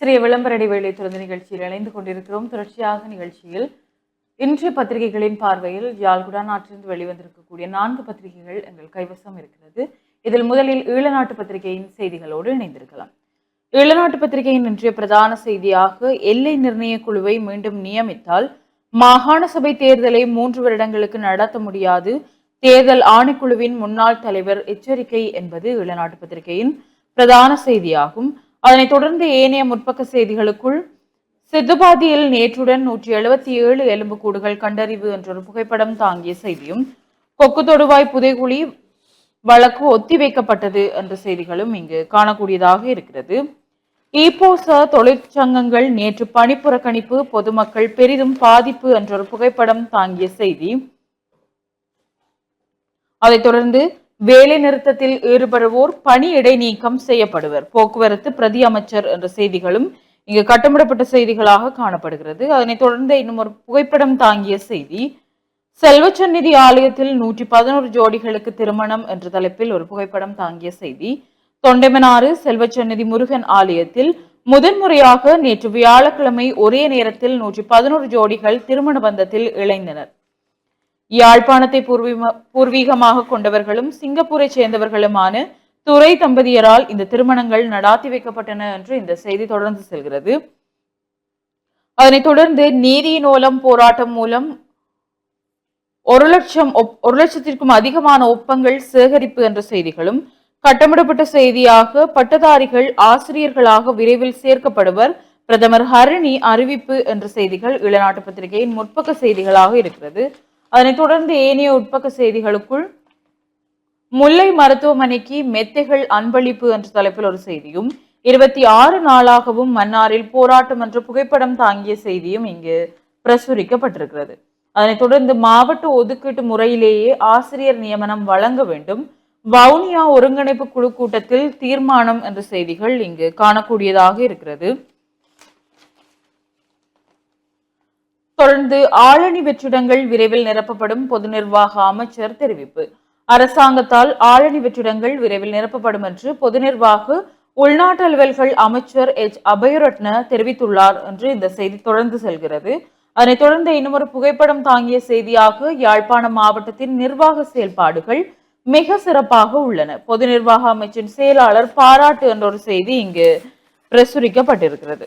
சிறிய விளம்பர இடைவேளை தொடர்ந்து நிகழ்ச்சியில் இணைந்து கொண்டிருக்கிறோம். தொடர்ச்சியாக நிகழ்ச்சியில் இன்றைய பத்திரிகைகளின் பார்வையில் யாழ்குடா நாட்டிலிருந்து வெளிவந்திருக்கக்கூடிய நான்கு பத்திரிகைகள் எங்கள் கைவசம் இருக்கிறது. இதில் முதலில் ஈழநாட்டு பத்திரிகையின் செய்திகளோடு இணைந்திருக்கலாம். ஈழநாட்டு பத்திரிகையின் இன்றைய பிரதான செய்தியாக எல்லை நிர்ணய குழுவை மீண்டும் நியமித்தால் மாகாண சபை தேர்தலை மூன்று வருடங்களுக்கு நடத்த முடியாது. தேர்தல் ஆணைக்குழுவின் முன்னாள் தலைவர் எச்சரிக்கை என்பது ஈழநாட்டு பத்திரிகையின் பிரதான செய்தியாகும். அதனைத் தொடர்ந்து ஏனைய முற்பக்க செய்திகளுக்குள் சித்துபாதியில் நேற்றுடன் நூற்றி எழுபத்தி ஏழு எலும்புக்கூடுகள் கண்டறிவு என்றொரு புகைப்படம் தாங்கிய செய்தியும் கொக்கு தொடுவாய் புதைகுழி வழக்கு ஒத்திவைக்கப்பட்டது என்ற செய்திகளும் இங்கு காணக்கூடியதாக இருக்கிறது. ஈபோச தொழிற்சங்கங்கள் நேற்று பணிப்புறக்கணிப்பு பொதுமக்கள் பெரிதும் பாதிப்பு என்ற ஒரு புகைப்படம் தாங்கிய செய்தி. அதைத் தொடர்ந்து வேலை நிறுத்தத்தில் ஈடுபடுவோர் பணி இடைநீக்கம் செய்யப்படுவர். போக்குவரத்து பிரதி அமைச்சர் என்ற செய்திகளும் இங்கு கட்டமிடப்பட்ட செய்திகளாக காணப்படுகிறது. அதனைத் தொடர்ந்து இன்னும் ஒரு புகைப்படம் தாங்கிய செய்தி செல்வச்சந்நிதி ஆலயத்தில் நூற்றி பதினோரு ஜோடிகளுக்கு திருமணம் என்ற தலைப்பில் ஒரு புகைப்படம் தாங்கிய செய்தி தொண்டைமனாறு செல்வச்சந்நிதி முருகன் ஆலயத்தில் முதன்முறையாக நேற்று வியாழக்கிழமை ஒரே நேரத்தில் நூற்றி பதினோரு ஜோடிகள் திருமண பந்தத்தில் இணைந்தனர். யாழ்ப்பாணத்தை பூர்வீக பூர்வீகமாக கொண்டவர்களும் சிங்கப்பூரை சேர்ந்தவர்களுமான துறை தம்பதியரால் இந்த திருமணங்கள் நடாத்தி வைக்கப்பட்டன என்று இந்த செய்தி தொடர்ந்து செல்கிறது. அதனைத் தொடர்ந்து நீதியின் நூலம் போராட்டம் மூலம் ஒரு லட்சம் ஒப்- ஒரு லட்சத்திற்கும் அதிகமான ஒப்பங்கள் சேகரிப்பு என்ற செய்திகளும் கட்டமிடப்பட்ட செய்தியாக பட்டதாரிகள் ஆசிரியர்களாக விரைவில் சேர்க்கப்படுவர் பிரதமர் ஹரிணி அறிவிப்பு என்ற செய்திகள் இளநாட்டு பத்திரிகையின் முற்பக்க செய்திகளாக இருக்கிறது. அதனைத் தொடர்ந்து ஏனைய உட்பக்க செய்திகளுக்குள் முல்லை மருத்துவமனைக்கு மெத்தைகள் அன்பளிப்பு என்ற தலைப்பில் ஒரு செய்தியும் இருபத்தி ஆறு நாளாகவும் மன்னாரில் போராட்டம் என்ற புகைப்படம் தாங்கிய செய்தியும் இங்கு பிரசுரிக்கப்பட்டிருக்கிறது. அதனைத் தொடர்ந்து மாவட்ட ஒதுக்கீட்டு முறையிலேயே ஆசிரியர் நியமனம் வழங்க வேண்டும். வவுனியா ஒருங்கிணைப்பு குழு கூட்டத்தில் தீர்மானம் என்ற செய்திகள் இங்கு காணக்கூடியதாக இருக்கிறது. தொடர்ந்து ஆளணி வெற்றிடங்கள் விரைவில் நிரப்பப்படும் பொது நிர்வாக அமைச்சர் தெரிவிப்பு. அரசாங்கத்தால் ஆளணி வெற்றிடங்கள் விரைவில் நிரப்பப்படும் என்று பொது நிர்வாக உள்நாட்டு அலுவல்கள் அமைச்சர் எச். அபயரட்ன தெரிவித்துள்ளார் என்று இந்த செய்தி தொடர்ந்து செல்கிறது. அதனைத் தொடர்ந்து இன்னும் புகைப்படம் தாங்கிய செய்தியாக யாழ்ப்பாணம் மாவட்டத்தின் நிர்வாக செயல்பாடுகள் மிக சிறப்பாக உள்ளன. பொது நிர்வாக அமைச்சின் செயலாளர் பாராட்டு என்ற ஒரு செய்தி இங்கு பிரசுரிக்கப்பட்டிருக்கிறது.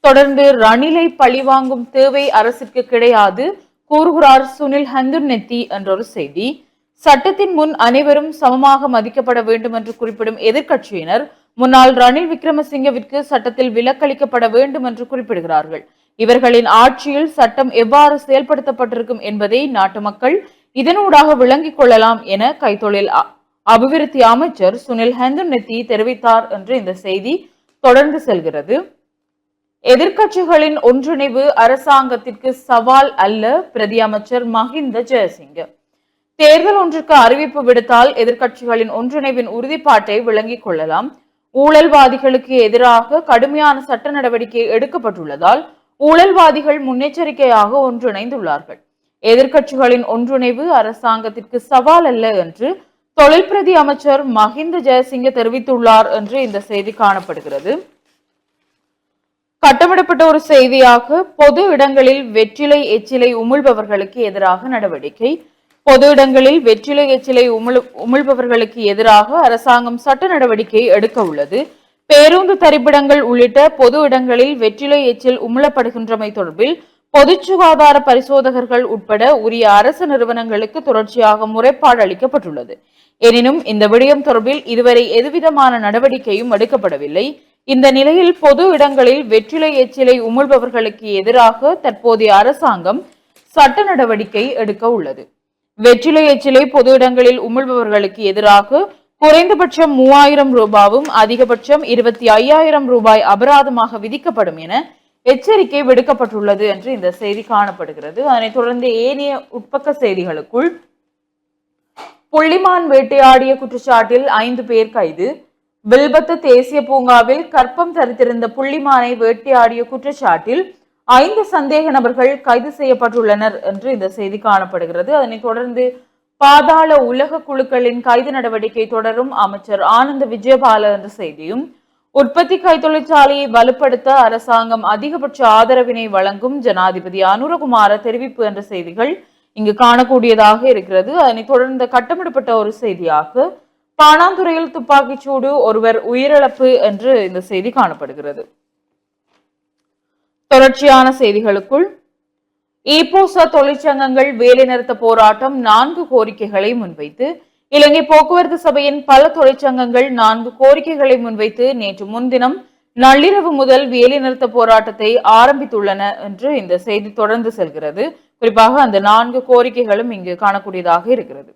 தொடர்ந்து ரணிலை பழிவாங்கும் தேவை அரசிற்கு கிடையாது கூறுகிறார் சுனில் ஹந்துநெத்தி என்ற ஒரு செய்தி. சட்டத்தின் முன் அனைவரும் சமமாக மதிக்கப்பட வேண்டும் என்று குறிப்பிடும் எதிர்க்கட்சியினர் முன்னாள் ரணில் விக்ரமசிங்கவிற்கு சட்டத்தில் விலக்களிக்கப்பட வேண்டும் என்று குறிப்பிடுகிறார்கள். இவர்களின் ஆட்சியில் சட்டம் எவ்வாறு செயல்படுத்தப்பட்டிருக்கும் என்பதை நாட்டு மக்கள் இதனூடாக விளங்கிக் கொள்ளலாம் என கைத்தொழில் அ- அபிவிருத்தி அமைச்சர் சுனில் ஹந்துநெத்தி தெரிவித்தார் என்று இந்த செய்தி தொடர்ந்து செல்கிறது. எதிர்க்கட்சிகளின் ஒன்றிணைவு அரசாங்கத்திற்கு சவால் அல்ல பிரதி அமைச்சர் மஹிந்த ஜெயசிங்க. தேர்தல் ஒன்றுக்கு அறிவிப்பு விடுத்தால் எதிர்க்கட்சிகளின் ஒன்றிணைவின் உறுதிப்பாட்டை விளங்கிக் கொள்ளலாம். ஊழல்வாதிகளுக்கு எதிராக கடுமையான சட்ட நடவடிக்கை எடுக்கப்பட்டுள்ளதால் ஊழல்வாதிகள் முன்னெச்சரிக்கையாக ஒன்றிணைந்துள்ளார்கள். எதிர்க்கட்சிகளின் ஒன்றிணைவு அரசாங்கத்திற்கு சவால் அல்ல என்று தொழில் பிரதி அமைச்சர் மஹிந்த ஜெயசிங்க தெரிவித்துள்ளார் என்று இந்த செய்தி காணப்படுகிறது. கட்டமிடப்பட்ட ஒரு செய்தியாக பொது இடங்களில் வெற்றிலை எச்சிலை உமிழ்பவர்களுக்கு எதிராக நடவடிக்கை. பொது இடங்களில் வெற்றிலை எச்சிலை உமிழ் உமிழ்பவர்களுக்கு எதிராக அரசாங்கம் சட்ட நடவடிக்கை எடுக்க உள்ளது. பேருந்து தரிப்பிடங்கள் உள்ளிட்ட பொது இடங்களில் வெற்றிலை எச்சில் உமிழப்படுகின்றமை தொடர்பில் பொது சுகாதார பரிசோதகர்கள் உட்பட உரிய அரசு நிறுவனங்களுக்கு தொடர்ச்சியாக முறைப்பாடு அளிக்கப்பட்டுள்ளது. எனினும் இந்த விடயம் தொடர்பில் இதுவரை எதுவிதமான நடவடிக்கையும் எடுக்கப்படவில்லை. இந்த நிலையில் பொது இடங்களில் வெற்றிலை எச்சிலை உமிழ்பவர்களுக்கு எதிராக தற்போதைய அரசாங்கம் சட்ட நடவடிக்கை எடுக்க உள்ளது. வெற்றிலை எச்சிலை பொது இடங்களில் உமிழ்பவர்களுக்கு எதிராக குறைந்தபட்சம் மூவாயிரம் ரூபாவும் அதிகபட்சம் இருபத்தி ஐயாயிரம் ரூபாய் அபராதமாக விதிக்கப்படும் என எச்சரிக்கை விடுக்கப்பட்டுள்ளது என்று இந்த செய்தி காணப்படுகிறது. அதனைத் தொடர்ந்து ஏனைய உட்பக்க செய்திகளுக்குள் புள்ளிமான் வேட்டையாடிய குற்றச்சாட்டில் ஐந்து பேர் கைது வில்பத்து தேசிய பூங்காவில் கற்பம் தரித்திருந்த புள்ளிமானை வேட்டையாடிய குற்றச்சாட்டில் ஐந்து சந்தேக நபர்கள் கைது செய்யப்பட்டுள்ளனர் என்று இந்த செய்தி காணப்படுகிறது. அதனைத் தொடர்ந்து பாதாள உலக குழுக்களின் கைது நடவடிக்கை தொடரும் அமைச்சர் ஆனந்த விஜயபால என்ற செய்தியும் உற்பத்தி கைத்தொழிற்சாலையை வலுப்படுத்த அரசாங்கம் அதிகபட்ச ஆதரவினை வழங்கும் ஜனாதிபதி அனுரகுமார தெரிவிப்பு என்ற செய்திகள் இங்கு காணக்கூடியதாக இருக்கிறது. அதனைத் தொடர்ந்து கட்டமிடப்பட்ட ஒரு செய்தியாக பாணாந்துறையில் துப்பாக்கிச்சூடு ஒருவர் உயிரிழப்பு என்று இந்த செய்தி காணப்படுகிறது. தொடர்ச்சியான செய்திகளுக்குள் ஈப்போசா தொழிற்சங்கங்கள் வேலைநிறுத்த போராட்டம் நான்கு கோரிக்கைகளை முன்வைத்து இலங்கை போக்குவரத்து சபையின் பல தொழிற்சங்கங்கள் நான்கு கோரிக்கைகளை முன்வைத்து நேற்று முன்தினம் நள்ளிரவு முதல் வேலைநிறுத்த போராட்டத்தை ஆரம்பித்துள்ளன என்று இந்த செய்தி தொடர்ந்து செல்கிறது. குறிப்பாக அந்த நான்கு கோரிக்கைகளும் இங்கு காணக்கூடியதாக இருக்கிறது.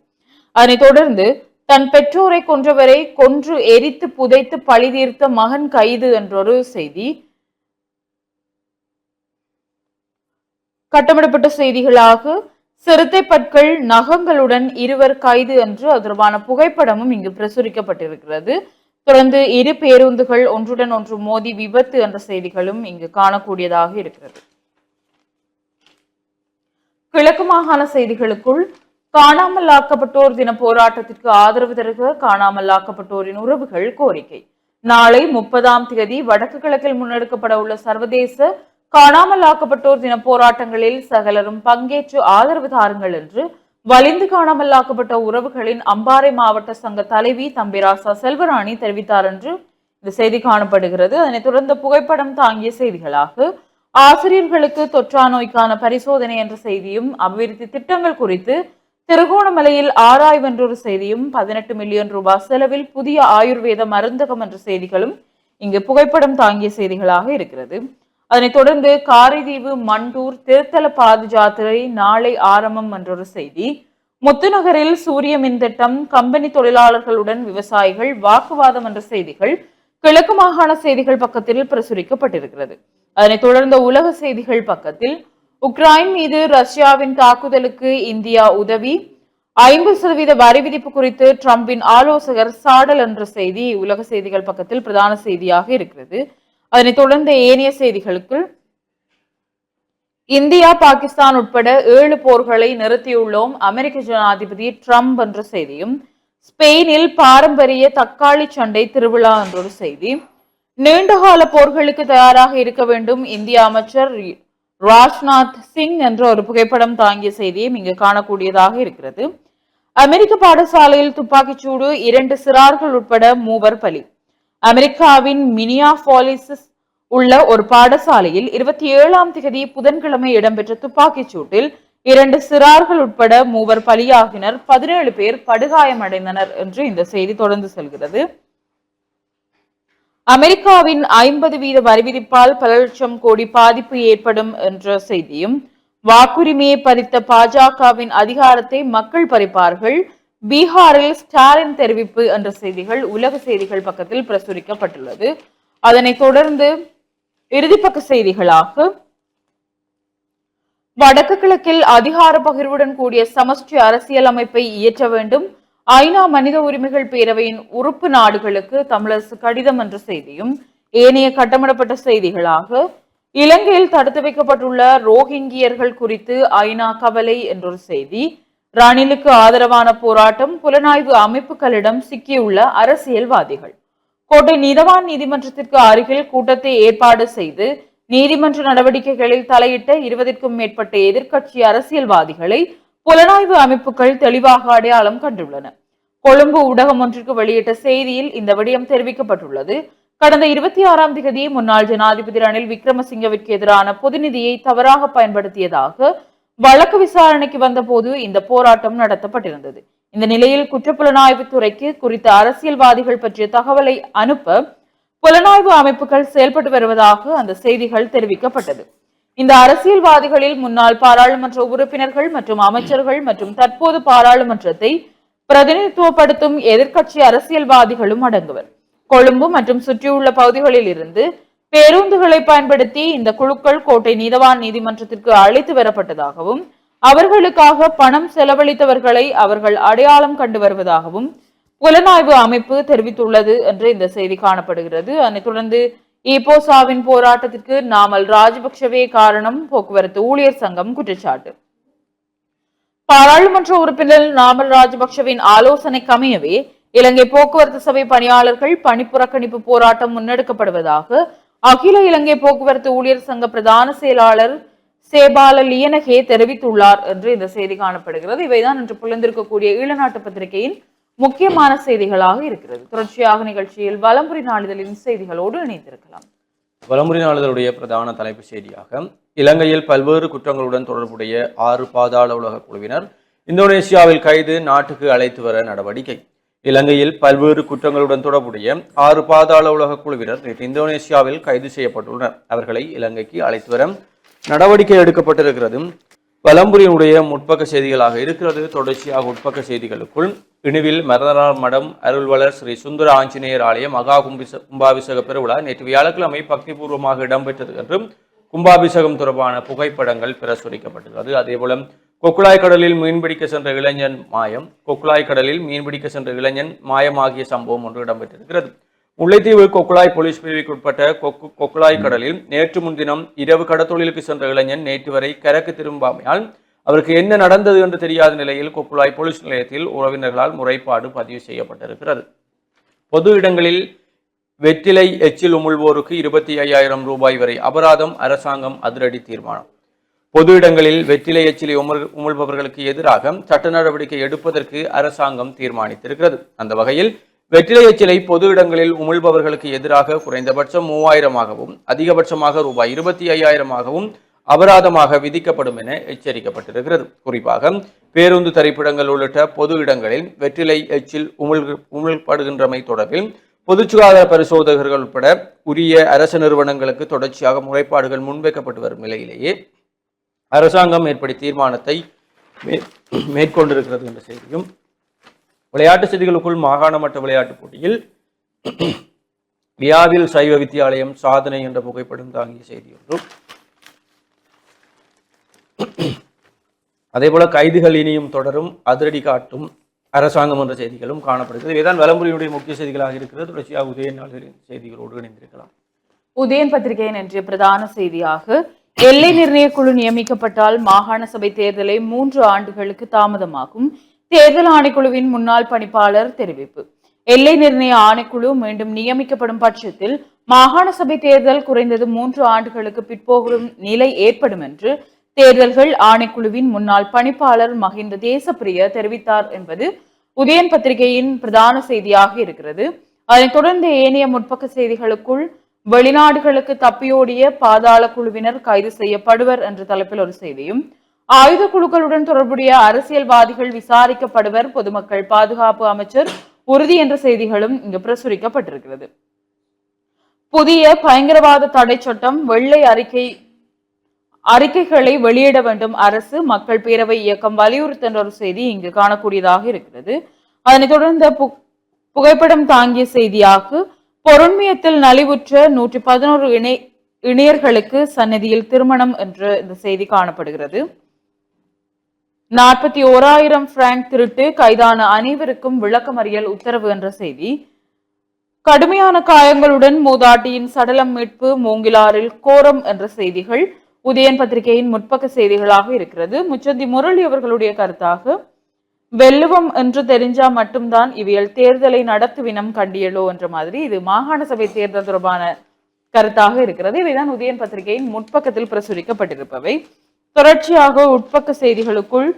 அதனைத் தொடர்ந்து தன் பெற்றோரை கொன்றவரை கொன்று எரித்து புதைத்து பழி தீர்த்த மகன் கைது என்றொரு செய்தி. கட்டமிடப்பட்ட செய்திகளாக சிறுத்தை பற்கள் நகங்களுடன் இருவர் கைது என்று அதற்கான தொடர்பான புகைப்படமும் இங்கு பிரசுரிக்கப்பட்டிருக்கிறது. தொடர்ந்து இரு பேருந்துகள் ஒன்றுடன் ஒன்று மோதி விபத்து என்ற செய்திகளும் இங்கு காணக்கூடியதாக இருக்கிறது. கிழக்கு மாகாண செய்திகளுக்குள் காணாமல் ஆக்கப்பட்டோர் தின போராட்டத்திற்கு ஆதரவு தருக காணாமல் ஆக்கப்பட்டோரின் உறவுகள் கோரிக்கை. நாளை முப்பதாம் தேதி வடக்கு கிழக்கில் முன்னெடுக்கப்பட உள்ள சர்வதேச காணாமல் ஆக்கப்பட்டோர் தின போராட்டங்களில் சகலரும் பங்கேற்று ஆதரவு தாருங்கள் என்று வலிந்து காணாமல் ஆக்கப்பட்ட உறவுகளின் அம்பாறை மாவட்ட சங்க தலைவி தம்பிராசா செல்வராணி தெரிவித்தார் என்று இந்த செய்தி காணப்படுகிறது. அதனைத் தொடர்ந்து புகைப்படம் தாங்கிய செய்திகளாக ஆசிரியர்களுக்கு தொற்றா நோய்க்கான பரிசோதனை என்ற செய்தியும் அபிவிருத்தி திட்டங்கள் குறித்து திருகோணமலையில் ஆராய்வு என்றொரு செய்தியும் பதினெட்டு மில்லியன் ரூபாய் செலவில் புதிய ஆயுர்வேத மருந்தகம் என்ற செய்திகளும் இங்கு புகைப்படம் தாங்கிய செய்திகளாக இருக்கிறது. அதனைத் தொடர்ந்து காரைதீவு மண்டூர் திருத்தல பாது ஜாத்திரை நாளை ஆரம்பம் என்றொரு செய்தி. முத்துநகரில் சூரிய மின்திட்டம் கம்பெனி தொழிலாளர்களுடன் விவசாயிகள் வாக்குவாதம் என்ற செய்திகள் கிழக்கு மாகாண செய்திகள் பக்கத்தில் பிரசுரிக்கப்பட்டிருக்கிறது. அதனைத் தொடர்ந்த உலக செய்திகள் பக்கத்தில் உக்ரைன் மீது ரஷ்யாவின் தாக்குதலுக்கு இந்தியா உதவி. ஐம்பது சதவீத வரி விதிப்பு குறித்து ட்ரம்பின் ஆலோசகர் சாடல் என்ற செய்தி உலக செய்திகள் பக்கத்தில் பிரதான செய்தியாக இருக்கிறது. அதனைத் தொடர்ந்து ஏனைய செய்திகளுக்குள். இந்தியா பாகிஸ்தான் உட்பட ஏழு போர்களை நிறுத்தியுள்ளோம் அமெரிக்க ஜனாதிபதி ட்ரம்ப் என்ற செய்தியும். ஸ்பெயினில் பாரம்பரிய தக்காளி சண்டை திருவிழா என்றொரு செய்தி. நீண்டகால போர்களுக்கு தயாராக இருக்க வேண்டும் இந்திய அமைச்சர் ராஜ்நாத் சிங் என்ற ஒரு புகைப்படம் தாங்கிய செய்தியும் இங்கு காணக்கூடியதாக இருக்கிறது. அமெரிக்க பாடசாலையில் துப்பாக்கிச்சூடு இரண்டு சிறார்கள் உட்பட மூவர் பலி. அமெரிக்காவின் மினியாபாலிசிஸ் உள்ள ஒரு பாடசாலையில் இருபத்தி ஏழாம் திகதி புதன்கிழமை இடம்பெற்ற துப்பாக்கிச் சூட்டில் இரண்டு சிறார்கள் உட்பட மூவர் பலியாகினர். பதினேழு பேர் படுகாயமடைந்தனர் என்று இந்த செய்தி தொடர்ந்து செல்கிறது. அமெரிக்காவின் ஐம்பது வீத வரி விதிப்பால் பல லட்சம் கோடி பாதிப்பு ஏற்படும் என்ற செய்தியும் வாக்குரிமையை பறித்த பாஜகவின் அதிகாரத்தை மக்கள் பறிப்பார்கள் பீகாரில் ஸ்டாலின் தெரிவிப்பு என்ற செய்திகள் உலக செய்திகள் பக்கத்தில் பிரசுரிக்கப்பட்டுள்ளது. அதனைத் தொடர்ந்து இறுதிப்பக்க செய்திகளாக வடக்கு கிழக்கில் அதிகார பகிர்வுடன் கூடிய சமஷ்டி அரசியல் அமைப்பை இயற்ற வேண்டும் ஐநா மனித உரிமைகள் பேரவையின் உறுப்பு நாடுகளுக்கு தமிழரசு கடிதம் என்ற செய்தியும் ஏனைய கட்டமிடப்பட்ட செய்திகளாக இலங்கையில் தடுத்து வைக்கப்பட்டுள்ள ரோஹிங்கியர்கள் குறித்து ஐநா கவலை என்றொரு செய்தி ரணிலுக்கு ஆதரவான போராட்டம் புலனாய்வு அமைப்புகளிடம் சிக்கியுள்ள அரசியல்வாதிகள். கோட்டை நீதவான் நீதிமன்றத்திற்கு அருகில் கூட்டத்தை ஏற்பாடு செய்து நீதிமன்ற நடவடிக்கைகளில் தலையிட்ட இருபதிற்கும் மேற்பட்ட எதிர்க்கட்சி அரசியல்வாதிகளை புலனாய்வு அமைப்புகள் தெளிவாக அடையாளம் கண்டுள்ளன. கொழும்பு ஊடகம் ஒன்றிற்கு வெளியிட்ட செய்தியில் இந்த விடயம் தெரிவிக்கப்பட்டுள்ளது. கடந்த இருபத்தி ஆறாம் தேதி முன்னாள் ஜனாதிபதி ரணில் விக்ரமசிங்கவிற்கு எதிரான பொதுநிதியை தவறாக பயன்படுத்தியதாக வழக்கு விசாரணைக்கு வந்தபோது இந்த போராட்டம் நடத்தப்பட்டிருந்தது. இந்த நிலையில் குற்றப்புலனாய்வு துறைக்கு குறித்த அரசியல்வாதிகள் பற்றிய தகவலை அனுப்ப புலனாய்வு அமைப்புகள் செயல்பட்டு வருவதாக அந்த செய்திகள் தெரிவிக்கப்பட்டது. இந்த அரசியல்வாதிகளில் முன்னாள் பாராளுமன்ற உறுப்பினர்கள் மற்றும் அமைச்சர்கள் மற்றும் தற்போது பாராளுமன்றத்தை பிரதிநிதித்துவப்படுத்தும் எதிர்க்கட்சி அரசியல்வாதிகளும் அடங்குவர். கொழும்பு மற்றும் சுற்றியுள்ள பகுதிகளில் இருந்து பேருந்துகளை பயன்படுத்தி இந்த குழுக்கள் கோட்டை நீதவான் நீதிமன்றத்திற்கு அழைத்து வரப்பட்டதாகவும் அவர்களுக்காக பணம் செலவழித்தவர்களை அவர்கள் அடையாளம் கண்டு வருவதாகவும் புலனாய்வு அமைப்பு தெரிவித்துள்ளது என்று இந்த செய்தி காணப்படுகிறது. அதனைத் தொடர்ந்து ஈபோசாவின் போராட்டத்திற்கு நாமல் ராஜபக்ஷவே காரணம் போக்குவரத்து ஊழியர் சங்கம் குற்றச்சாட்டு. பாராளுமன்ற உறுப்பினர் நாமல் ராஜபக்ஷவின் ஆலோசனை கமையவே இலங்கை போக்குவரத்து சபை பணியாளர்கள் பணிப்புறக்கணிப்பு போராட்டம் முன்னெடுக்கப்படுவதாக அகில இலங்கை போக்குவரத்து ஊழியர் சங்க பிரதான செயலாளர் சேபால லியனகே தெரிவித்துள்ளார் என்று இந்த செய்தி காணப்படுகிறது. இவைதான் இன்று புலந்திருக்கக்கூடிய ஈழநாட்டு பத்திரிகையின் முக்கியமான செய்திகளாக இருக்கிறது. தொடர்ச்சியாக நிகழ்ச்சியில் வலம்புரி நாளிதழின் செய்திகளோடு இணைந்திருக்கலாம். வலம்புரி நாளிதழுடைய பிரதான தலைப்பு செய்தியாக இலங்கையில் பல்வேறு குற்றங்களுடன் தொடர்புடைய ஆறு பாதாள உலக குழுவினர் இந்தோனேசியாவில் கைது நாட்டுக்கு அழைத்து வர நடவடிக்கை. இலங்கையில் பல்வேறு குற்றங்களுடன் தொடர்புடைய ஆறு பாதாள உலக குழுவினர் நேற்று இந்தோனேசியாவில் கைது செய்யப்பட்டுள்ளனர். அவர்களை இலங்கைக்கு அழைத்து வர நடவடிக்கை எடுக்கப்பட்டிருக்கிறது வலம்புரியினுடைய முற்பக்க செய்திகளாக இருக்கிறது. தொடர்ச்சியாக உட்பக்க செய்திகளுக்குள் இணுவில் மரதனார் மடம் அருள்வளர் ஸ்ரீ சுந்தர ஆஞ்சநேயர் ஆலயம் மகா கும்பிச கும்பாபிஷேக பெருவிழா நேற்று வியாழக்கிழமை பக்திபூர்வமாக இடம்பெற்றது என்றும் கும்பாபிஷேகம் தொடர்பான புகைப்படங்கள் பிரசுரிக்கப்பட்டுள்ளது அதேபோல கொக்குழாய் கடலில் மீன்பிடிக்க சென்ற இளைஞன் மாயம் கொக்குழாய் கடலில் மீன்பிடிக்க சென்ற இளைஞன் மாயமாகிய சம்பவம் ஒன்று இடம்பெற்றிருக்கிறது. முல்லைத்தீவு கொக்குழாய் போலீஸ் பிரிவுக்குட்பட்ட கொக்கு கொக்குழாய் கடலில் நேற்று முன்தினம் இரவு கடத்தொழிலுக்கு சென்ற இளைஞன் நேற்று வரை கரக்கு திரும்பாமையால் அவருக்கு என்ன நடந்தது என்று தெரியாத நிலையில் கொக்குழாய் போலீஸ் நிலையத்தில் உறவினர்களால் முறைப்பாடு பதிவு செய்யப்பட்டிருக்கிறது. பொது இடங்களில் வெற்றிலை எச்சில் உமிழ்வோருக்கு இருபத்தி ஐயாயிரம் ரூபாய் வரை அபராதம் அரசாங்கம் அதிரடி தீர்மானம். பொது இடங்களில் வெற்றிலை எச்சிலை உமிழ் உமிழ்பவர்களுக்கு எதிராக சட்ட நடவடிக்கை எடுப்பதற்கு அரசாங்கம் தீர்மானித்திருக்கிறது. அந்த வகையில் வெற்றிலை எச்சிலை பொது இடங்களில் உமிழ்பவர்களுக்கு எதிராக குறைந்தபட்சம் மூவாயிரமாகவும் அதிகபட்சமாக ரூபாய் இருபத்தி ஐயாயிரமாகவும் அபராதமாக விதிக்கப்படும் என எச்சரிக்கப்பட்டிருக்கிறது. குறிப்பாக பேருந்து தரிப்பிடங்கள் உள்ளிட்ட பொது இடங்களில் வெற்றிலை எச்சில் உமிழ் உமிழ்படுகின்றமை தொடர்பில் பொது சுகாதார பரிசோதகர்கள் உட்பட உரிய அரசு நிறுவனங்களுக்கு தொடர்ச்சியாக முறைப்பாடுகள் முன்வைக்கப்பட்டு வரும் நிலையிலேயே அரசாங்கம் மேற்படி தீர்மானத்தை மே- மேற்கொண்டிருக்கிறது என்ற செய்தியும் விளையாட்டு செய்திகளுக்குள் மாகாண மட்ட விளையாட்டுப் போட்டியில் வியாவில் சைவ வித்தியாலயம் சாதனை என்ற புகைப்படம் தாங்கிய செய்தி ஒன்றும் அதேபோல கைதுகள் இனியும் தொடரும் அதிரடி காட்டும் அரசாங்கம் என்ற செய்திகளும் காணப்படுகிறது. இவைதான் வலம்புரியுடைய முக்கிய செய்திகளாக இருக்கிறது. தொடர்ச்சியாக உதய நாளிதழின் செய்திகளோடு இணைந்திருக்கலாம். உதயன் பத்திரிகையின் இன்றைய பிரதான செய்தியாக எல்லை நிர்ணய குழு நியமிக்கப்பட்டால் மாகாண சபை தேர்தலை மூன்று ஆண்டுகளுக்கு தாமதமாகும் தேர்தல் ஆணைக்குழுவின் முன்னாள் பணிப்பாளர் தெரிவிப்பு. எல்லை நிர்ணய ஆணைக்குழு மீண்டும் நியமிக்கப்படும் பட்சத்தில் மாகாண சபை தேர்தல் குறைந்தது மூன்று ஆண்டுகளுக்கு பிற்போகும் நிலை ஏற்படும் என்று தேர்தல்கள் ஆணைக்குழுவின் முன்னாள் பணிப்பாளர் மஹிந்த தேசப்பிரிய தெரிவித்தார் என்பது உதயன் பத்திரிகையின் பிரதான செய்தியாக இருக்கிறது. அதனைத் தொடர்ந்து ஏனைய முற்பக்க செய்திகளுக்குள் வெளிநாடுகளுக்கு தப்பியோடிய பாதாள குழுவினர் கைது செய்யப்படுவர் என்ற தலைப்பில் ஒரு செய்தியும் ஆயுத குழுக்களுடன் தொடர்புடைய அரசியல்வாதிகள் விசாரிக்கப்படுவர். பொதுமக்கள் பாதுகாப்பு அமைச்சர் உறுதி என்ற செய்திகளும் இங்கு பிரசுரிக்கப்பட்டிருக்கிறது. புதிய பயங்கரவாத தடை சட்டம் வெள்ளை அறிக்கை அறிக்கைகளை வெளியிட வேண்டும். அரசு மக்கள் பேரவை இயக்கம் வலியுறுத்துகின்ற ஒரு செய்தி இங்கு காணக்கூடியதாக இருக்கிறது. அதனைத் தொடர்ந்த பு- புகைப்படம் தாங்கிய செய்தியாக பொருண்மையத்தில் நலிவுற்ற நூற்றி பதினோரு இணை இணையர்களுக்கு சந்நிதியில் திருமணம் என்ற இந்த செய்தி காணப்படுகிறது. நாற்பத்தி ஓராயிரம் பிராங்க் திருட்டு கைதான அனைவருக்கும் விளக்கமறியல் உத்தரவு என்ற செய்தி. கடுமையான காயங்களுடன் மூதாட்டியின் சடலம் மீட்பு மூங்கிலாரில் கோரம் என்ற செய்திகள். உதயன் பத்திரிகையின் முற்பக்க செய்திகளாக இருக்கிறது. முச்சந்தி முரளி அவர்களுடைய கருத்தாக வெல்லுவம் என்று தெரிஞ்சா மட்டும்தான் இவையல் தேர்தலை நடத்துவினம் கண்டியலோ என்ற மாதிரி இது மாகாண சபை தேர்தல் தொடர்பான கருத்தாக இருக்கிறது. இவைதான் உதயன் பத்திரிகையின் முற்பக்கத்தில் பிரசுரிக்கப்பட்டிருப்பவை. தொடர்ச்சியாக உட்பக்க செய்திகளுக்குள்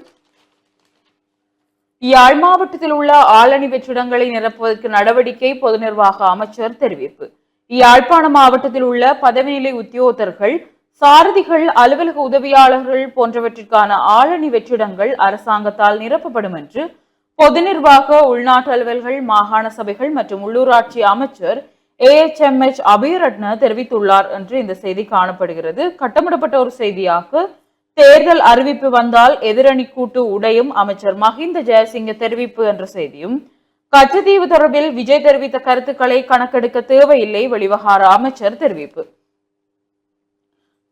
யாழ் மாவட்டத்தில் உள்ள ஆளணி வெற்றிடங்களை நிரப்புவதற்கு நடவடிக்கை பொது நிர்வாக அமைச்சர் தெரிவிப்பு. யாழ்ப்பாண மாவட்டத்தில் உள்ள பதவிநிலை உத்தியோகத்தர்கள் சாரதிகள் அலுவலக உதவியாளர்கள் போன்றவற்றிற்கான ஆளணி வெற்றிடங்கள் அரசாங்கத்தால் நிரப்பப்படும் என்று பொது நிர்வாக உள்நாட்டு அலுவல்கள் மாகாண சபைகள் மற்றும் உள்ளூராட்சி அமைச்சர் ஏஎச்எம்எச் அபயரட்ன தெரிவித்துள்ளார் என்று இந்த செய்தி காணப்படுகிறது. கட்டமிடப்பட்ட ஒரு செய்தியாக தேர்தல் அறிவிப்பு வந்தால் எதிரணி கூட்டு உடையும். அமைச்சர் மஹிந்த ஜெயசிங்க தெரிவிப்பு என்ற செய்தியும் கச்சத்தீவு தொடர்பில் விஜய் தெரிவித்த கருத்துக்களை கணக்கெடுக்க தேவையில்லை வெளிவகார அமைச்சர் தெரிவிப்பு.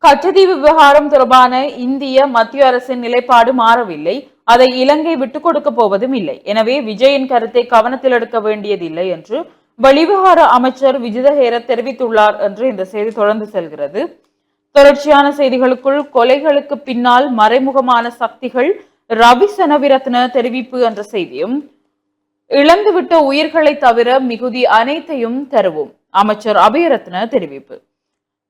கச்சத்தீவு விவகாரம் தொடர்பான இந்திய மத்திய அரசின் நிலைப்பாடு மாறவில்லை. அதை இலங்கை விட்டுக் கொடுக்க போவதும் இல்லை. எனவே விஜயின் கருத்தை கவனத்தில் எடுக்க வேண்டியதில்லை என்று வெளிவிவகார அமைச்சர் விஜிதஹேர தெரிவித்துள்ளார் என்று இந்த செய்தி தொடர்ந்து செல்கிறது. தொடர்ச்சியான செய்திகளுக்குள் கொலைகளுக்கு பின்னால் மறைமுகமான சக்திகள். ரவி செனவிரத்ன தெரிவிப்பு என்ற செய்தியும் இழந்துவிட்ட உயிர்களை தவிர மிகுதி அனைத்தையும் தருவோம். அமைச்சர் அபயரத்ன தெரிவிப்பு.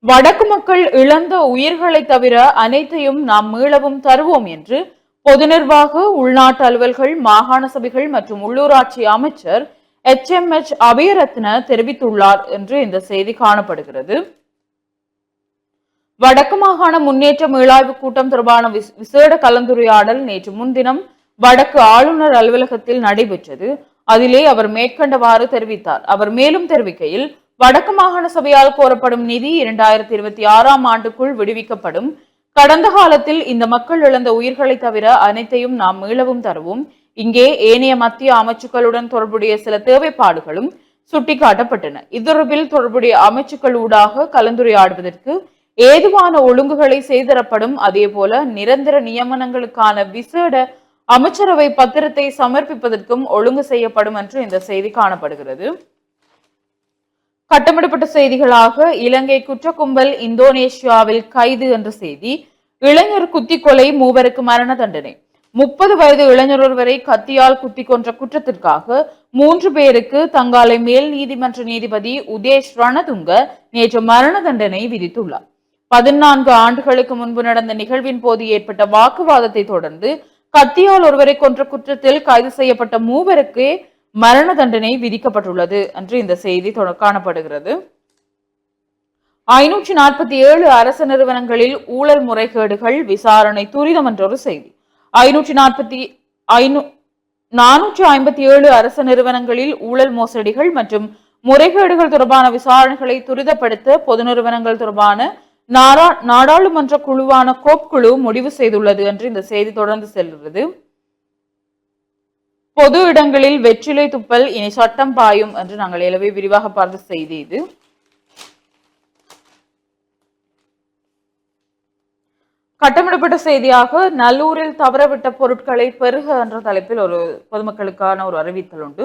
வடக்கு மக்கள் இழந்த உயிர்களை தவிர அனைத்தையும் நாம் மீளவும் தருவோம் என்று பொது நிர்வாக உள்நாட்டு அலுவல்கள் மாகாண சபைகள் மற்றும் உள்ளூராட்சி அமைச்சர் எச். எம். எச். அபயரத்ன தெரிவித்துள்ளார் என்று இந்த செய்தி காணப்படுகிறது. வடக்கு மாகாண முன்னேற்ற மீளாய்வு கூட்டம் தொடர்பான விசேட கலந்துரையாடல் நேற்று முன்தினம் வடக்கு ஆளுநர் அலுவலகத்தில் நடைபெற்றது. அதிலே அவர் மேற்கண்டவாறு தெரிவித்தார். அவர் மேலும் தெரிவிக்கையில் வடக்கு மாகாண சபையால் கோரப்படும் நிதி இரண்டாயிரத்தி இருபத்தி ஆறாம் ஆண்டுக்குள் விடுவிக்கப்படும். கடந்த காலத்தில் இந்த மக்கள் இழந்த உயிர்களை தவிர அனைத்தையும் நாம் மீளவும் தருவோம். இங்கே ஏனைய மத்திய அமைச்சுக்களுடன் தொடர்புடைய சில தேவைப்பாடுகளும் சுட்டிக்காட்டப்பட்டன. இத்தொடர்பில் தொடர்புடைய அமைச்சுக்கள் ஊடாக கலந்துரையாடுவதற்கு ஏதுவான ஒழுங்குகளை செய்தரப்படும் அதே போல நிரந்தர நியமனங்களுக்கான விசேட அமைச்சரவை பத்திரத்தை சமர்ப்பிப்பதற்கும் ஒழுங்கு செய்யப்படும் என்று இந்த செய்தி காணப்படுகிறது. கட்டமிடப்பட்ட செய்திகளாக இலங்கை குற்ற கும்பல் இந்தோனேஷியாவில் கைது என்ற செய்தி இளைஞர் குத்தி கொலை மூவருக்கு மரண தண்டனை முப்பது வயது இளைஞர் ஒருவரை கத்தியால் குத்தி கொன்ற குற்றத்திற்காக மூன்று பேருக்கு தங்காலை மேல் நீதிமன்ற நீதிபதி உதேஷ் ரணதுங்க நேற்று மரண தண்டனை விதித்துள்ளார். பதினான்கு ஆண்டுகளுக்கு முன்பு நடந்த நிகழ்வின் போது ஏற்பட்ட வாக்குவாதத்தை தொடர்ந்து கத்தியால் ஒருவரை கொன்ற குற்றத்தில் கைது செய்யப்பட்ட மூவருக்கு மரண தண்டனை விதிக்கப்பட்டுள்ளது என்று இந்த செய்தி காணப்படுகிறது. ஐநூற்றி நாற்பத்தி ஏழு அரசு நிறுவனங்களில் ஊழல் முறைகேடுகள் விசாரணை துரிதம் என்ற ஒரு செய்தி. ஐநூற்றி நாற்பத்தி ஐநூ நானூற்றி ஐம்பத்தி ஏழு அரசு நிறுவனங்களில் ஊழல் மோசடிகள் மற்றும் முறைகேடுகள் தொடர்பான விசாரணைகளை துரிதப்படுத்த பொது நிறுவனங்கள் தொடர்பான நாடா நாடாளுமன்ற குழுவான கோப் குழு முடிவு செய்துள்ளது என்று இந்த செய்தி தொடர்ந்து செல்கிறது. பொது இடங்களில் வெற்றிலை துப்பல் இனி சட்டம் பாயும் என்று நாங்கள் எழவே விரிவாக பார்த்த செய்தி இது. கட்டமிடப்பட்ட செய்தியாக நல்லூரில் தவறவிட்ட பொருட்களை பெருக என்ற தலைப்பில் ஒரு பொதுமக்களுக்கான ஒரு அறிவித்தல் உண்டு.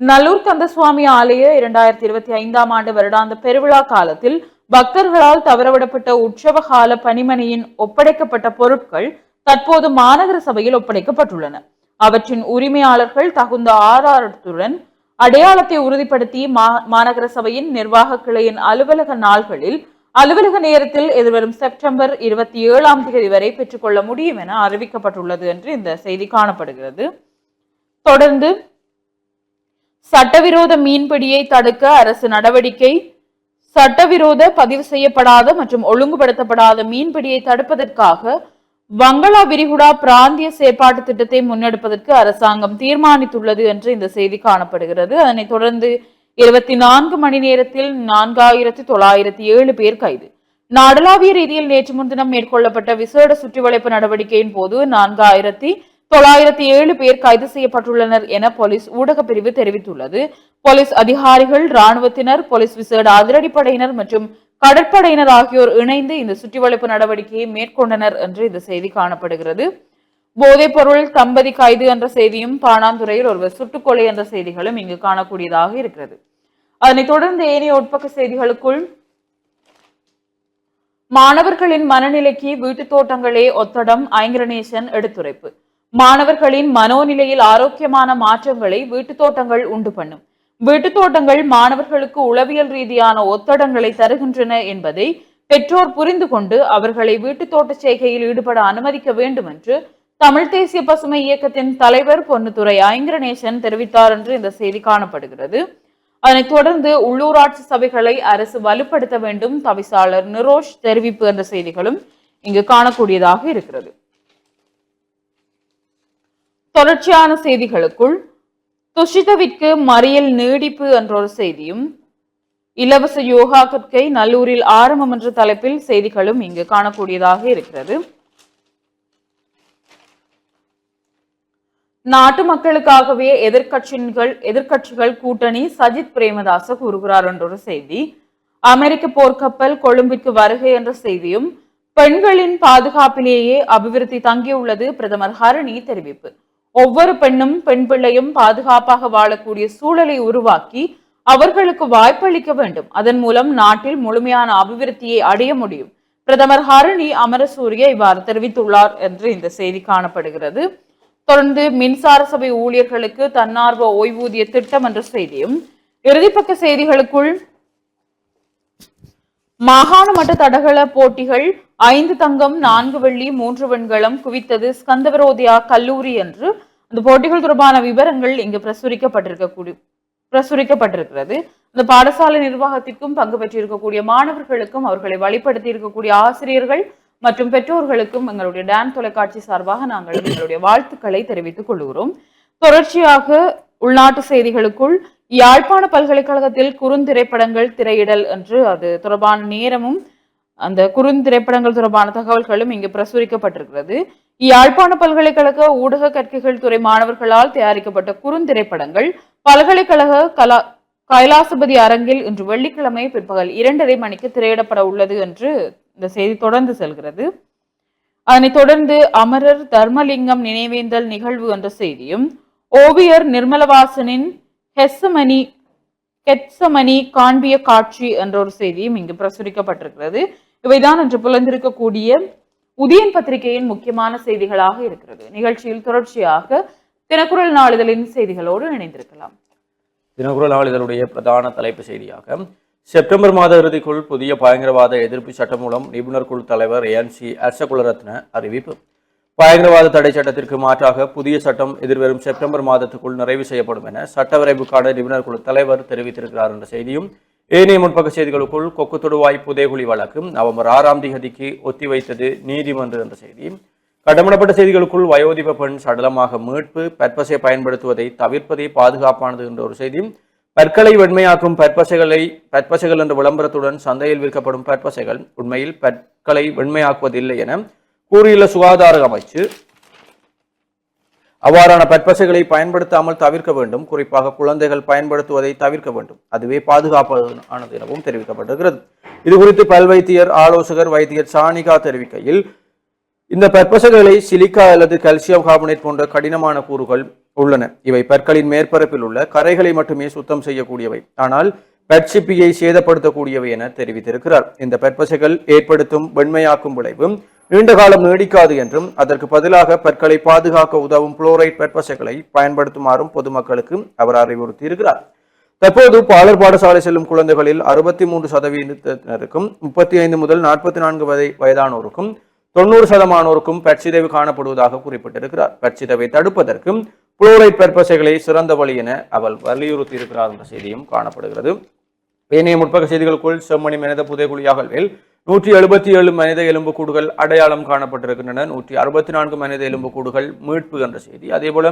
நல்லூர் கந்தசுவாமி ஆலய இரண்டாயிரத்தி இருபத்தி ஐந்தாம் ஆண்டு வருடாந்த பெருவிழா காலத்தில் பக்தர்களால் தவறவிடப்பட்ட உற்சவ கால பணிமனையின் ஒப்படைக்கப்பட்ட பொருட்கள் தற்போது மாநகர சபையில் ஒப்படைக்கப்பட்டுள்ளன. அவற்றின் உரிமையாளர்கள் தகுந்த ஆதாரத்துடன் அடையாளத்தை உறுதிப்படுத்தி மா- மாநகர சபையின் நிர்வாக கிளையின் அலுவலக நாள்களில் அலுவலக நேரத்தில் எதிர்வரும் செப்டம்பர் இருபத்தி ஏழாம் தேதி வரை பெற்றுக்கொள்ள முடியும் என அறிவிக்கப்பட்டுள்ளது என்று இந்த செய்தி காணப்படுகிறது. தொடர்ந்து சட்டவிரோத மீன்பிடியை தடுக்க அரசு நடவடிக்கை சட்டவிரோத பதிவு செய்யப்படாத மற்றும் ஒழுங்குபடுத்தப்படாத மீன்பிடியை தடுப்பதற்காக வங்களா விரிகுடா பிராந்திய செயற்பாட்டு திட்டத்தை முன்னெடுப்பதற்கு அரசாங்கம் தீர்மானித்துள்ளது என்று இந்த செய்தி காணப்படுகிறது. அதனைத் தொடர்ந்து இருபத்தி நான்கு மணி நேரத்தில் நான்காயிரத்தி தொள்ளாயிரத்தி ஏழு பேர் கைது. நாடளாவிய ரீதியில் நேற்று முன்தினம் மேற்கொள்ளப்பட்ட விசேட சுற்றிவளைப்பு நடவடிக்கையின் போது நான்காயிரத்தி தொள்ளாயிரத்தி ஏழு பேர் கைது செய்யப்பட்டுள்ளனர் என போலீஸ் ஊடகப்பிரிவு தெரிவித்துள்ளது. போலீஸ் அதிகாரிகள் ராணுவத்தினர் போலீஸ் விசேட அதிரடிப்படையினர் மற்றும் கடற்படையினர் ஆகியோர் இணைந்து இந்த சுற்றிவளைப்பு நடவடிக்கையை மேற்கொண்டனர் என்று இந்த செய்தி காணப்படுகிறது. போதைப் பொருள் தம்பதி கைது என்ற செய்தியும் பாணாந்துறையில் ஒருவர் சுட்டுக்கொலை என்ற செய்திகளும் இங்கு காணக்கூடியதாக இருக்கிறது. அதனைத் தொடர்ந்து ஏனைய உட்பக்க செய்திகளுக்குள் மாணவர்களின் மனநிலைக்கு வீட்டுத் தோட்டங்களே ஒத்தடம் ஐங்கரநேசன் எடுத்துரைப்பு. மாணவர்களின் மனோநிலையில் ஆரோக்கியமான மாற்றங்களை வீட்டுத் தோட்டங்கள் உண்டு பண்ணும். வீட்டுத் தோட்டங்கள் மாணவர்களுக்கு உளவியல் ரீதியான ஒத்தடங்களை தருகின்றன என்பதை பெற்றோர் புரிந்து கொண்டு அவர்களை வீட்டுத் தோட்ட செய்கையில் ஈடுபட அனுமதிக்க வேண்டும் என்று தமிழ் தேசிய பசுமை இயக்கத்தின் தலைவர் பொன்னுத்துறை ஐங்கரநேசன் தெரிவித்தார் என்று இந்த செய்தி காணப்படுகிறது. அதனைத் தொடர்ந்து உள்ளூராட்சி சபைகளை அரசு வலுப்படுத்த வேண்டும். தவிசாளர் நிரோஷ் தெரிவிப்பு என்ற செய்திகளும் இங்கு காணக்கூடியதாக இருக்கிறது. தொடர்ச்சியான செய்திகளுக்குள் துஷிதவிற்கு மறியல் நீடிப்பு என்ற ஒரு செய்தியும் இலவச யோகா கற்கை நல்லூரில் ஆரம்பம் என்ற தலைப்பில் செய்திகளும் இங்கு காணக்கூடியதாக இருக்கிறது. நாட்டு மக்களுக்காகவே எதிர்கட்சிகள் எதிர்க்கட்சிகள் கூட்டணி சஜித் பிரேமதாச கூறுகிறார் என்ற ஒரு செய்தி அமெரிக்க போர்க்கப்பல் கொழும்பிற்கு வருகை என்ற செய்தியும் பெண்களின் பாதுகாப்பிலேயே அபிவிருத்தி தங்கியுள்ளது பிரதமர் ஹரணி தெரிவிப்பு. ஒவ்வொரு பெண்ணும் பெண் பிள்ளையும் பாதுகாப்பாக வாழக்கூடிய சூழலை உருவாக்கி அவர்களுக்கு வாய்ப்பளிக்க வேண்டும். அதன் மூலம் நாட்டில் முழுமையான அபிவிருத்தியை அடைய முடியும். பிரதமர் ஹரணி அமரசூரிய இவ்வாறு தெரிவித்துள்ளார் என்று இந்த செய்தி காணப்படுகிறது. தொடர்ந்து மின்சார சபை ஊழியர்களுக்கு தன்னார்வ ஓய்வூதிய திட்டம் என்ற செய்தியும் இறுதிப்பக்க செய்திகளுக்குள் மாகாண மட்ட தடகள போட்டிகள் ஐந்து தங்கம் நான்கு வெள்ளி மூன்று வெண்கலம் குவித்தது ஸ்கந்தவரோதியா கல்லூரி என்று. அந்த போட்டிகள் தொடர்பான விவரங்கள் இங்கு பிரசுரிக்கப்பட்டிருக்கக்கூடிய பிரசுரிக்கப்பட்டிருக்கிறது. இந்த பாடசாலை நிர்வாகத்திற்கும் பங்கு பெற்றிருக்கக்கூடிய மாணவர்களுக்கும் அவர்களை வழிப்படுத்தி இருக்கக்கூடிய ஆசிரியர்கள் மற்றும் பெற்றோர்களுக்கும் எங்களுடைய டான் தொலைக்காட்சி சார்பாக நாங்கள் எங்களுடைய வாழ்த்துக்களை தெரிவித்துக் கொள்கிறோம். தொடர்ச்சியாக உள்நாட்டு செய்திகளுக்குள் யாழ்ப்பாண பல்கலைக்கழகத்தில் குறுந்திரைப்படங்கள் திரையிடல் என்று அது தொடர்பான நேரமும் அந்த குறுந்திரைப்படங்கள் தொடர்பான தகவல்களும் இங்கு பிரசுரிக்கப்பட்டிருக்கிறது. யாழ்ப்பாண பல்கலைக்கழக ஊடக கற்கைகள் துறை மாணவர்களால் தயாரிக்கப்பட்ட குறுந்திரைப்படங்கள் பல்கலைக்கழக கலா கைலாசபதி அரங்கில் இன்று வெள்ளிக்கிழமை பிற்பகல் இரண்டரை மணிக்கு திரையிடப்பட உள்ளது என்று இந்த செய்தி தொடர்ந்து செல்கிறது. அதனைத் தொடர்ந்து அமரர் தர்மலிங்கம் நினைவேந்தல் நிகழ்வு என்ற செய்தியும் ஓவியர் நிர்மலவாசனின் ஹெஸ்ஸமணி கெட்சமணி காண்பிய காட்சி என்ற ஒரு செய்தியும் இங்கு பிரசுரிக்கப்பட்டிருக்கிறது. இவைதான் இன்று புலந்திருக்கக்கூடிய உதயன் பத்திரிகையின் முக்கியமான செய்திகளாக இருக்கிறது. நிகழ்ச்சியில் தொடர்ச்சியாக தினக்குரல் நாளிதழின் செய்திகளோடு இணைந்திருக்கலாம். தினக்குரல் நாளிதழுடைய பிரதான தலைப்பு செய்தியாக செப்டம்பர் மாத இறுதிக்குள் புதிய பயங்கரவாத எதிர்ப்பு சட்டம் மூலம் நிபுணர் குழு தலைவர் ஏன்சி அர்ஷகுலரத்ன அறிவிப்பு. பயங்கரவாத தடை சட்டத்திற்கு மாற்றாக புதிய சட்டம் எதிர்வரும் செப்டம்பர் மாதத்துக்குள் நிறைவு செய்யப்படும் என சட்டவரைவுக்கான நிபுணர் குழு தலைவர் தெரிவித்திருக்கிறார் என்ற செய்தியும் ஏனைய முற்பக்க செய்திகளுக்குள் கொக்கு தொடுவாய் புதைகுழி வழக்கு. நவம்பர் ஆறாம் தேதிக்கு ஒத்திவைத்தது நீதிமன்றம் என்ற செய்தியும் கடமிடப்பட்ட செய்திகளுக்குள் வயோதிப பெண் சடலமாக மீட்பு பற்பசை பயன்படுத்துவதை தவிர்ப்பதே பாதுகாப்பானது என்ற ஒரு செய்தியும் பற்களை வெண்மையாக்கும் பற்பசைகளை பற்பசைகள் என்ற விளம்பரத்துடன் சந்தையில் விற்கப்படும் பற்பசைகள் உண்மையில் பற்களை வெண்மையாக்குவதில்லை என கூறியுள்ள சுகாதார அமைச்சு அவ்வாறான பற்பசைகளை பயன்படுத்தாமல் தவிர்க்க வேண்டும். குறிப்பாக குழந்தைகள் பயன்படுத்துவதை தவிர்க்க வேண்டும். அதுவே பாதுகாப்பானது எனவும் தெரிவிக்கப்பட்டிருக்கிறது. இது குறித்து பல் வைத்தியர் ஆலோசகர் வைத்தியர் சானிகா தெரிவிக்கையில் இந்த பற்பசைகளை சிலிக்கா அல்லது கல்சியம் கார்பனேட் போன்ற கடினமான கூறுகள் உள்ளன. இவை பற்களின் மேற்பரப்பில் உள்ள கரைகளை மட்டுமே சுத்தம் செய்யக்கூடியவை. ஆனால் பற்சிப்பியை சேதப்படுத்தக்கூடியவை என தெரிவித்திருக்கிறார். இந்த பற்பசைகள் ஏற்படுத்தும் வெண்மையாக்கும் விளைவு நீண்ட காலம் நீடிக்காது என்றும் அதற்கு பதிலாக பற்களை பாதுகாக்க உதவும் புளோரைட் பற்பசைகளை பயன்படுத்துமாறும் பொதுமக்களுக்கு அவர் அறிவுறுத்தியிருக்கிறார். தற்போது பாலர் பாடசாலை செல்லும் குழந்தைகளில் அறுபத்தி மூன்று சதவீதத்தினருக்கும் முப்பத்தி ஐந்து முதல் நாற்பத்தி நான்கு வயதை வயதானோருக்கும் தொண்ணூறு சதமானோருக்கும் பற்சிதைவு காணப்படுவதாக குறிப்பிட்டிருக்கிறார். பற்சிதைவை தடுப்பதற்கும் புளோரைட் பற்பசைகளை சிறந்த வழி என அவள் வலியுறுத்தி இருக்கிறார் என்ற செய்தியும் காணப்படுகிறது. ஏனைய முற்பக செய்திகளுக்குள் செம்மணி மனித புதைகுழி நூற்றி எழுபத்தி ஏழு மனித எலும்புக்கூடுகள் அடையாளம் காணப்பட்டிருக்கின்றன. நூற்றி அறுபத்தி நான்கு மனித எலும்புக்கூடுகள் மீட்பு என்ற செய்தி. அதேபோல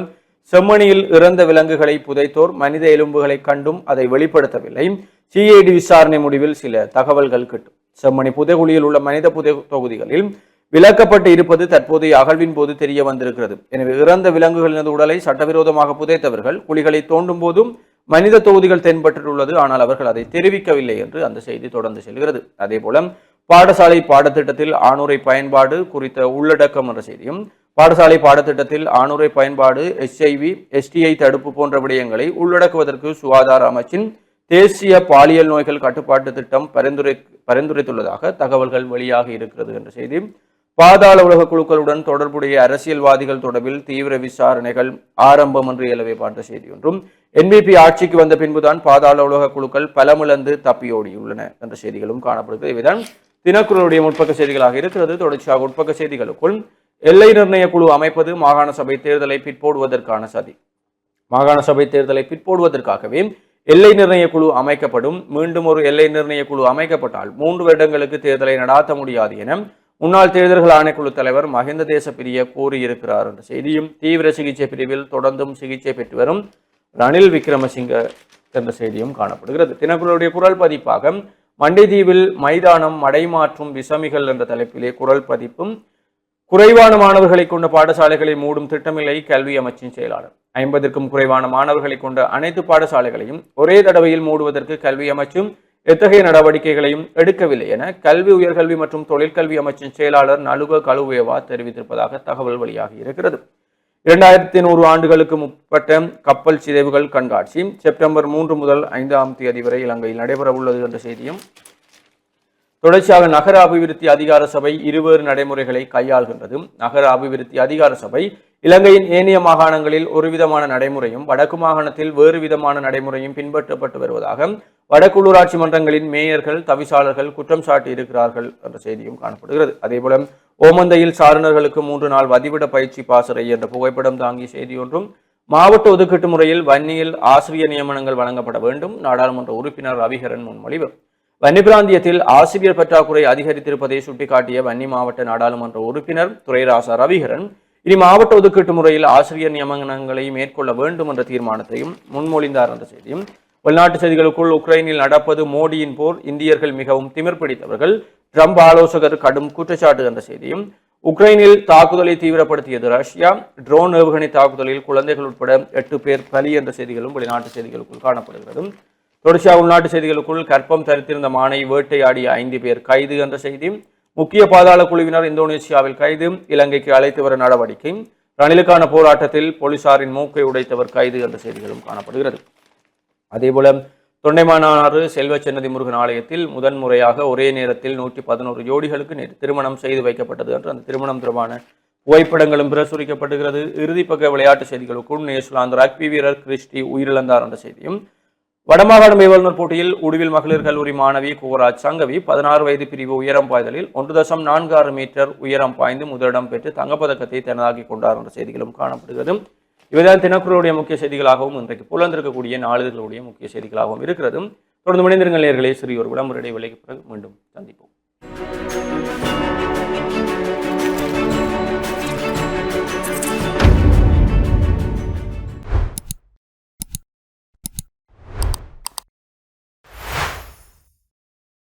செம்மணியில் இறந்த விலங்குகளை புதைத்தோர் மனித எலும்புகளை கண்டும் அதை வெளிப்படுத்தவில்லை. சிஐடி விசாரணை முடிவில் சில தகவல்கள் கிட்டும். செம்மணி புதைகுழியில் உள்ள மனித புதை தொகுதிகளில் விலக்கப்பட்டு இருப்பது தற்போதைய அகழ்வின் போது தெரிய வந்திருக்கிறது. எனவே இறந்த விலங்குகளினது உடலை சட்டவிரோதமாக புதைத்தவர்கள் குழிகளை தோண்டும் போதும் மனித தொகுதிகள் தென்பட்டுள்ளது. ஆனால் அவர்கள் அதை தெரிவிக்கவில்லை என்று அந்த செய்தி தொடர்ந்து செல்கிறது. அதே போல பாடசாலை பாடத்திட்டத்தில் ஆணுரை பயன்பாடு குறித்த உள்ளடக்கம் என்ற செய்தியும் பாடசாலை பாடத்திட்டத்தில் ஆணுரை பயன்பாடு எஸ்ஐவி எஸ்டிஐ தடுப்பு போன்ற விடயங்களை உள்ளடக்குவதற்கு சுகாதார அமைச்சின் தேசிய பாலியல் நோய்கள் கட்டுப்பாட்டு திட்டம் பரிந்துரை பரிந்துரைத்துள்ளதாக தகவல்கள் வெளியாக இருக்கிறது என்ற செய்தி. பாதாள உலக குழுக்களுடன் தொடர்புடைய அரசியல்வாதிகள் தொடர்பில் தீவிர விசாரணைகள் ஆரம்பம் என்று இயலவே பார்த்த செய்தி ஒன்றும். என்பிபி ஆட்சிக்கு வந்த பின்புதான் பாதாள உலக குழுக்கள் பலமிழந்து தப்பியோடியுள்ளன என்ற செய்திகளும் காணப்படுகிறது. இவைதான் தினக்குரலுடைய முற்பக்க செய்திகளாக இருக்கிறது. தொடர்ச்சியாக உட்பக்க செய்திகளுக்குள் எல்லை நிர்ணய குழு அமைப்பது மாகாண சபை தேர்தலை பிற்போடுவதற்கான சதி. மாகாண சபை தேர்தலை பிற்போடுவதற்காகவே எல்லை நிர்ணய குழு அமைக்கப்படும். மீண்டும் ஒரு எல்லை நிர்ணய குழு அமைக்கப்பட்டால் மூன்று வருடங்களுக்கு தேர்தலை நடாத்த முடியாது என முன்னாள் தேர்தல்கள் ஆணைக்குழு தலைவர் மஹிந்த தேசப்பிரிய கூறியிருக்கிறார். என்ற செய்தியும் தீவிர சிகிச்சை பிரிவில் தொடர்ந்தும் சிகிச்சை பெற்று வரும் ரணில் விக்ரமசிங்க என்ற செய்தியும் காணப்படுகிறது. தினக்குழுடைய குரல் பதிப்பாக மண்டிதீவில் மைதானம் மடைமாற்றும் விசமிகள் என்ற தலைப்பிலே குரல் பதிப்பும் குறைவான மாணவர்களை கொண்ட பாடசாலைகளை மூடும் திட்டமில்லை கல்வி அமைச்சின் செயலாளர். ஐம்பதற்கும் குறைவான மாணவர்களை கொண்ட அனைத்து பாடசாலைகளையும் ஒரே தடவையில் மூடுவதற்கு கல்வி அமைச்சும் எத்தகைய நடவடிக்கைகளையும் எடுக்கவில்லை என கல்வி உயர்கல்வி மற்றும் தொழிற்கல்வி அமைச்சின் செயலாளர் நலுக கலுவேவா தெரிவித்திருப்பதாக தகவல் வெளியாகி இருக்கிறது. இரண்டாயிரத்தி நூறு ஆண்டுகளுக்கு முற்பட்ட கப்பல் சிதைவுகள் கண்காட்சி செப்டம்பர் மூன்று முதல் ஐந்தாம் தேதி வரை இலங்கையில் நடைபெற உள்ளது என்ற செய்தியும் தொடர்ச்சியாக நகர அபிவிருத்தி அதிகார சபை இருவேறு நடைமுறைகளை கையாள்கின்றது. நகர அபிவிருத்தி அதிகார சபை இலங்கையின் ஏனைய மாகாணங்களில் ஒரு விதமான நடைமுறையும் வடக்கு மாகாணத்தில் வேறு விதமான நடைமுறையும் பின்பற்றப்பட்டு வருவதாக வடக்குள்ளூராட்சி மன்றங்களின் மேயர்கள் தவிசாளர்கள் குற்றம் சாட்டி இருக்கிறார்கள் என்ற செய்தியும் காணப்படுகிறது. அதேபோல ஓமந்தையில் சாரணர்களுக்கு மூன்று நாள் வதிவிட பயிற்சி பாசறை என்ற புகைப்படம் தாங்கிய செய்தி ஒன்றும் மாவட்ட ஒதுக்கீட்டு முறையில் வன்னியில் ஆசிரியர் நியமனங்கள் வழங்கப்பட வேண்டும். நாடாளுமன்ற உறுப்பினர் ரவிகரன் முன்மொழிவு. வன்னி பிராந்தியத்தில் ஆசிரியர் பற்றாக்குறை அதிகரித்திருப்பதை சுட்டிக்காட்டிய வன்னி மாவட்ட நாடாளுமன்ற உறுப்பினர் துரைராசா ரவிகரன் இனி மாவட்ட ஒதுக்கீட்டு முறையில் ஆசிரியர் நியமனங்களை மேற்கொள்ள வேண்டும் என்ற தீர்மானத்தையும் முன்மொழிந்தார் என்ற செய்தியும் வெளிநாட்டு செய்திகளுக்குள் உக்ரைனில் நடப்பது மோடியின் போர் இந்தியர்கள் மிகவும் திமிர் பிடித்தவர்கள். ட்ரம்ப் ஆலோசகர் கடும் குற்றச்சாட்டு என்ற செய்தியும் உக்ரைனில் தாக்குதலை தீவிரப்படுத்தியது ரஷ்யா. ட்ரோன் ஏவுகணை தாக்குதலில் குழந்தைகள் உட்பட எட்டு பேர் பலி என்ற செய்திகளும் வெளிநாட்டு செய்திகளுக்குள் காணப்படுகிறது. தொடர்ச்சியாக உள்நாட்டு செய்திகளுக்குள் கற்பம் தரித்திருந்த மானை வேட்டையாடிய ஐந்து பேர் கைது என்ற செய்தி முக்கிய பாதாள குழுவினர் இந்தோனேசியாவில் கைது இலங்கைக்கு அழைத்து வர நடவடிக்கை. ரணிலுக்கான போராட்டத்தில் போலீசாரின் மூக்கை உடைத்தவர் கைது என்ற செய்திகளும் காணப்படுகிறது. அதேபோல தொண்டைமானாறு செல்வ சன்னதி முருகன் ஆலயத்தில் முதன்முறையாக ஒரே நேரத்தில் நூற்றி பதினோரு ஜோடிகளுக்கு நேற்று திருமணம் செய்து வைக்கப்பட்டது என்று அந்த திருமணம் தொடர்பான புகைப்படங்களும் பிரசுரிக்கப்படுகிறது. இறுதிப்பக்க விளையாட்டு செய்திகளுக்குள் நியூசிலாந்து ரக்பி வீரர் கிறிஸ்டி உயிரிழந்தார் என்ற செய்தியும் வடமாகாண மேவல்னர் போட்டியில் உடுவில் மகளிர் கல்லூரி மாணவி குவராஜ் சங்கவி பதினாறு வயது பிரிவு உயரம் பாய்தலில் ஒன்று தசம் நான்கு ஆறு மீட்டர் உயரம் பாய்ந்து முதலிடம் பெற்று தங்கப்பதக்கத்தை தனதாக்கி கொண்டார் என்ற செய்திகளும் காணப்படுகிறது. இவைதான் தினக்குறளுடைய முக்கிய செய்திகளாகவும் இன்றைக்கு புலந்திருக்கக்கூடிய நாளிதழ்களுடைய முக்கிய செய்திகளாகவும் இருக்கிறதும். தொடர்ந்து மனிதர்கள் நேர்களே சிறிய ஒரு விளம்பர இடைவேளைக்கு பிறகு மீண்டும் சந்திப்போம்.